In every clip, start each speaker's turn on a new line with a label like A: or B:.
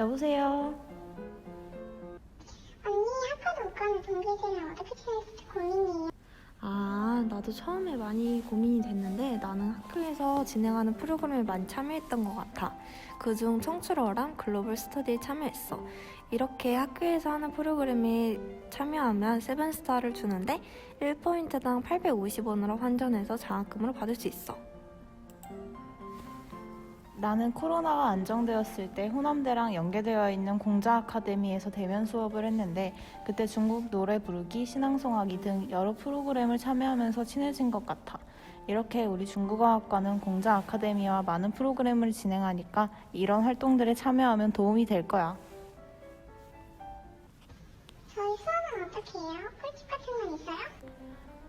A: 여보세요?
B: 언니 학교도 못 가는 동기들이랑 어떻게 지냈을지 고민이에요.
A: 아, 나도 처음에 많이 고민이 됐는데 나는 학교에서 진행하는 프로그램에 많이 참여했던 것 같아. 그중 청출어랑 글로벌 스터디에 참여했어. 이렇게 학교에서 하는 프로그램에 참여하면 세븐스타를 주는데 1포인트당 850원으로 환전해서 장학금을 받을 수 있어.
C: 나는 코로나가 안정되었을 때 호남대랑 연계되어 있는 공자 아카데미에서 대면 수업을 했는데 그때 중국 노래 부르기, 신앙송하기 등 여러 프로그램을 참여하면서 친해진 것 같아. 이렇게 우리 중국어학과는 공자 아카데미와 많은 프로그램을 진행하니까 이런 활동들에 참여하면 도움이 될 거야.
B: 어떻게 해요? 꿀팁 같은 건 있어요?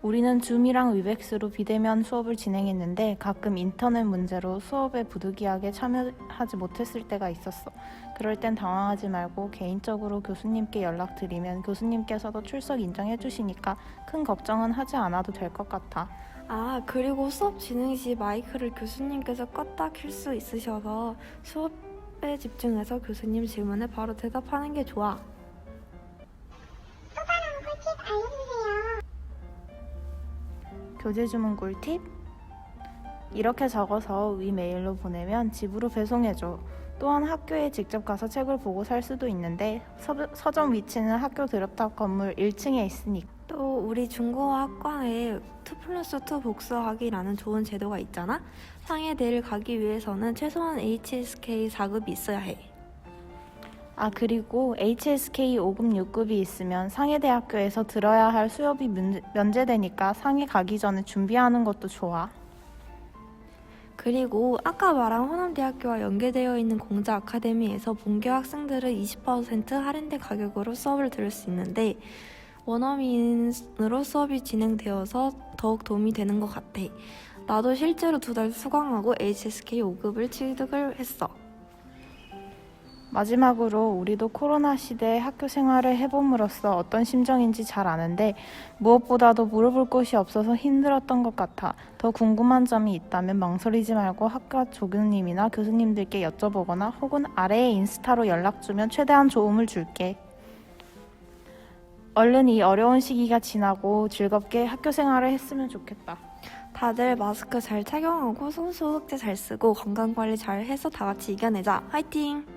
C: 우리는 줌이랑 위백스로 비대면 수업을 진행했는데 가끔 인터넷 문제로 수업에 부득이하게 참여하지 못했을 때가 있었어. 그럴 땐 당황하지 말고 개인적으로 교수님께 연락드리면 교수님께서도 출석 인정해 주시니까 큰 걱정은 하지 않아도 될 것 같아.
A: 아, 그리고 수업 진행 시 마이크를 교수님께서 껐다 킬 수 있으셔서 수업에 집중해서 교수님 질문에 바로 대답하는 게 좋아.
C: 교재 주문 꿀팁? 이렇게 적어서 위 메일로 보내면 집으로 배송해줘. 또한 학교에 직접 가서 책을 보고 살 수도 있는데 서, 서점 위치는 학교 드롭탑 건물 1층에 있으니까.
A: 또 우리 중국어 학과에 2 플러스 2 복수하기라는 좋은 제도가 있잖아. 상해대를 가기 위해서는 최소한 HSK 4급이 있어야 해.
C: 아 그리고 HSK 5급 6급이 있으면 상해 대학교에서 들어야 할 수업이 면, 면제되니까 상해 가기 전에 준비하는 것도 좋아.
A: 그리고 아까 말한 호남대학교와 연계되어 있는 공자 아카데미에서 본교 학생들은 20% 할인된 가격으로 수업을 들을 수 있는데 원어민으로 수업이 진행되어서 더욱 도움이 되는 것 같아. 나도 실제로 두 달 수강하고 HSK 5급을 취득을 했어.
C: 마지막으로 우리도 코로나 시대에 학교 생활을 해봄으로써 어떤 심정인지 잘 아는데 무엇보다도 물어볼 곳이 없어서 힘들었던 것 같아. 더 궁금한 점이 있다면 망설이지 말고 학과 조교님이나 교수님들께 여쭤보거나 혹은 아래의 인스타로 연락 주면 최대한 도움을 줄게. 얼른 이 어려운 시기가 지나고 즐겁게 학교 생활을 했으면 좋겠다.
A: 다들 마스크 잘 착용하고 손수 흑제 잘 쓰고 건강 관리 잘 해서 다 같이 이겨내자. 화이팅!